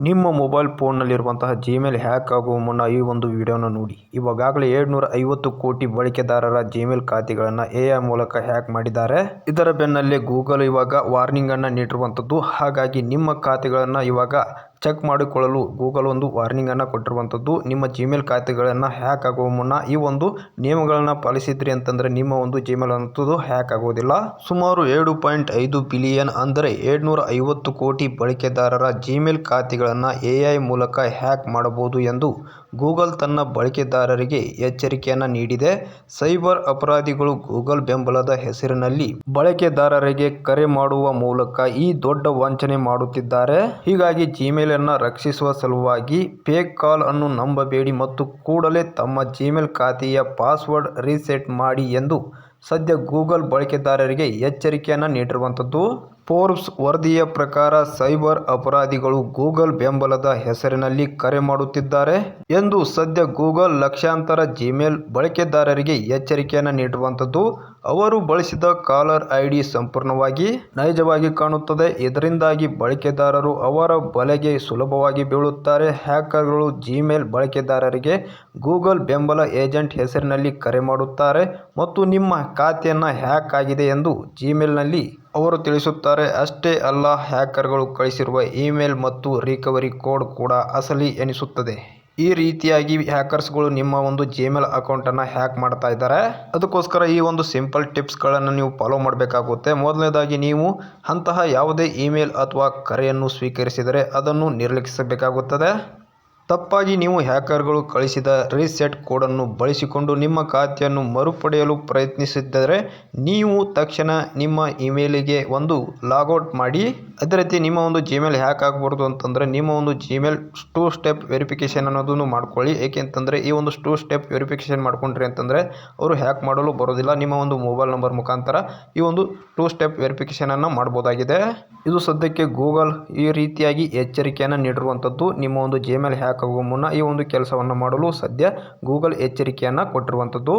ನಿಮ್ಮ mobile ಫೋನ್ನಲ್ಲಿರುವಂತಹ Gmail hack ಆಗುವ ಮುನ್ನ ಈ ಒಂದು ವಿಡಿಯೋನ ನೋಡಿ. ಇವಾಗಲೇ ಏಳ್ನೂರ ಐವತ್ತು ಕೋಟಿ ಬಳಕೆದಾರರ ಜಿಮೇಲ್ ಖಾತೆಗಳನ್ನು ಎಐ ಮೂಲಕ ಹ್ಯಾಕ್ ಮಾಡಿದ್ದಾರೆ. ಇದರ ಬೆನ್ನಲ್ಲೇ ಗೂಗಲ್ ಇವಾಗ ವಾರ್ನಿಂಗ್ ಅನ್ನ ನೀಡಿರುವಂಥದ್ದು ಹಾಗಾಗಿ ನಿಮ್ಮ ಖಾತೆಗಳನ್ನು ಇವಾಗ ಚೆಕ್ ಮಾಡಿಕೊಳ್ಳಲು ಗೂಗಲ್ ಒಂದು ವಾರ್ನಿಂಗ್ ಅನ್ನು ಕೊಟ್ಟಿರುವಂಥದ್ದು. ನಿಮ್ಮ ಜಿಮೇಲ್ ಖಾತೆಗಳನ್ನು ಹ್ಯಾಕ್ ಆಗುವ ಮುನ್ನ ಈ ಒಂದು ನಿಯಮಗಳನ್ನು ಪಾಲಿಸಿದ್ರಿ ಅಂತಂದರೆ ನಿಮ್ಮ ಒಂದು ಜಿಮೇಲ್ ಅಂಥದ್ದು ಹ್ಯಾಕ್ ಆಗೋದಿಲ್ಲ. ಸುಮಾರು ಏಳು ಪಾಯಿಂಟ್ ಐದು ಬಿಲಿಯನ್ ಅಂದರೆ ಏಳ್ನೂರ ಐವತ್ತು ಕೋಟಿ ಬಳಕೆದಾರರ ಜಿಮೇಲ್ ಖಾತೆಗಳನ್ನು ಐ ಮೂಲಕ ಹ್ಯಾಕ್ ಮಾಡಬಹುದು ಎಂದು ಗೂಗಲ್ ತನ್ನ ಬಳಕೆದಾರರಿಗೆ ಎಚ್ಚರಿಕೆಯನ್ನು ನೀಡಿದೆ. ಸೈಬರ್ ಅಪರಾಧಿಗಳು ಗೂಗಲ್ ಬೆಂಬಲದ ಹೆಸರಿನಲ್ಲಿ ಬಳಕೆದಾರರಿಗೆ ಕರೆ ಮಾಡುವ ಮೂಲಕ ಈ ದೊಡ್ಡ ವಂಚನೆ ಮಾಡುತ್ತಿದ್ದಾರೆ. ಹೀಗಾಗಿ ಜಿಮೇಲ್ ಅನ್ನ ರಕ್ಷಿಸುವ ಸಲುವಾಗಿ ಫೇಕ್ ಕಾಲ್ ಅನ್ನು ನಂಬಬೇಡಿ ಮತ್ತು ಕೂಡಲೇ ತಮ್ಮ ಜಿಮೇಲ್ ಖಾತೆಯ ಪಾಸ್ವರ್ಡ್ ರೀಸೆಟ್ ಮಾಡಿ ಎಂದು ಸದ್ಯ ಗೂಗಲ್ ಬಳಕೆದಾರರಿಗೆ ಎಚ್ಚರಿಕೆಯನ್ನು ನೀಡಿರುವಂಥದ್ದು. ಫೋರ್ಬ್ಸ್ ವರದಿಯ ಪ್ರಕಾರ ಸೈಬರ್ ಅಪರಾಧಿಗಳು ಗೂಗಲ್ ಬೆಂಬಲದ ಹೆಸರಿನಲ್ಲಿ ಕರೆ ಮಾಡುತ್ತಿದ್ದಾರೆ ಎಂದು ಸದ್ಯ ಗೂಗಲ್ ಲಕ್ಷಾಂತರ ಜಿಮೇಲ್ ಬಳಕೆದಾರರಿಗೆ ಎಚ್ಚರಿಕೆಯನ್ನು ನೀಡುವಂಥದ್ದು ಅವರು ಬಳಸಿದ ಕಾಲರ್ ಐಡಿ ಸಂಪೂರ್ಣವಾಗಿ ನೈಜವಾಗಿ ಕಾಣುತ್ತದೆ. ಇದರಿಂದಾಗಿ ಬಳಕೆದಾರರು ಅವರ ಬಲೆಗೆ ಸುಲಭವಾಗಿ ಬೀಳುತ್ತಾರೆ. ಹ್ಯಾಕರ್ಗಳು ಜಿಮೇಲ್ ಬಳಕೆದಾರರಿಗೆ ಗೂಗಲ್ ಬೆಂಬಲ ಏಜೆಂಟ್ ಹೆಸರಿನಲ್ಲಿ ಕರೆ ಮಾಡುತ್ತಾರೆ ಮತ್ತು ನಿಮ್ಮ ಖಾತೆಯನ್ನು ಹ್ಯಾಕ್ ಆಗಿದೆ ಎಂದು ಜಿಮೇಲ್ನಲ್ಲಿ ಅವರು ತಿಳಿಸುತ್ತಾರೆ. ಅಷ್ಟೇ ಅಲ್ಲ, ಹ್ಯಾಕರ್ಗಳು ಕಳಿಸಿರುವ ಇಮೇಲ್ ಮತ್ತು ರಿಕವರಿ ಕೋಡ್ ಕೂಡ ಅಸಲಿ ಎನಿಸುತ್ತದೆ. ಈ ರೀತಿಯಾಗಿ ಹ್ಯಾಕರ್ಸ್ಗಳು ನಿಮ್ಮ ಒಂದು ಜಿಮೇಲ್ ಅಕೌಂಟನ್ನು ಹ್ಯಾಕ್ ಮಾಡ್ತಾ ಇದ್ದಾರೆ. ಅದಕ್ಕೋಸ್ಕರ ಈ ಒಂದು ಸಿಂಪಲ್ ಟಿಪ್ಸ್ಗಳನ್ನು ನೀವು ಫಾಲೋ ಮಾಡಬೇಕಾಗುತ್ತೆ. ಮೊದಲನೇದಾಗಿ, ನೀವು ಅಂತಹ ಯಾವುದೇ ಇಮೇಲ್ ಅಥವಾ ಕರೆಯನ್ನು ಸ್ವೀಕರಿಸಿದರೆ ಅದನ್ನು ನಿರ್ಲಕ್ಷಿಸಬೇಕಾಗುತ್ತದೆ. ತಪ್ಪಾಗಿ ನೀವು ಹ್ಯಾಕರ್ಗಳು ಕಳಿಸಿದ ರೀಸೆಟ್ ಕೋಡನ್ನು ಬಳಸಿಕೊಂಡು ನಿಮ್ಮ ಖಾತೆಯನ್ನು ಮರುಪಡೆಯಲು ಪ್ರಯತ್ನಿಸಿದ್ದರೆ ನೀವು ತಕ್ಷಣ ನಿಮ್ಮ ಇಮೇಲಿಗೆ ಒಂದು ಲಾಗೌಟ್ ಮಾಡಿ ಅದೇ ರೀತಿ ನಿಮ್ಮ ಒಂದು ಜಿಮೇಲ್ ಹ್ಯಾಕ್ ಆಗಬಾರ್ದು ಅಂತಂದರೆ ನಿಮ್ಮ ಒಂದು ಜಿಮೇಲ್ ಟೂ ಸ್ಟೆಪ್ ವೆರಿಫಿಕೇಷನ್ ಅನ್ನೋದನ್ನು ಮಾಡ್ಕೊಳ್ಳಿ. ಏಕೆಂತಂದರೆ ಈ ಒಂದು ಟೂ ಸ್ಟೆಪ್ ವೆರಿಫಿಕೇಷನ್ ಮಾಡ್ಕೊಂಡ್ರಿ ಅಂತಂದರೆ ಅವರು ಹ್ಯಾಕ್ ಮಾಡಲು ಬರೋದಿಲ್ಲ. ನಿಮ್ಮ ಒಂದು ಮೊಬೈಲ್ ನಂಬರ್ ಮುಖಾಂತರ ಈ ಒಂದು ಟೂ ಸ್ಟೆಪ್ ವೆರಿಫಿಕೇಷನನ್ನು ಮಾಡ್ಬೋದಾಗಿದೆ. ಇದು ಸದ್ಯಕ್ಕೆ ಗೂಗಲ್ ಈ ರೀತಿಯಾಗಿ ಎಚ್ಚರಿಕೆಯನ್ನು ನೀಡಿರುವಂಥದ್ದು. ನಿಮ್ಮ ಒಂದು ಜಿಮೇಲ್ ಹ್ಯಾಕ್ ಆಗುವ ಮುನ್ನ ಈ ಒಂದು ಕೆಲಸವನ್ನು ಮಾಡಲು ಸದ್ಯ ಗೂಗಲ್ ಎಚ್ಚರಿಕೆಯನ್ನು ಕೊಟ್ಟಿರುವಂಥದ್ದು.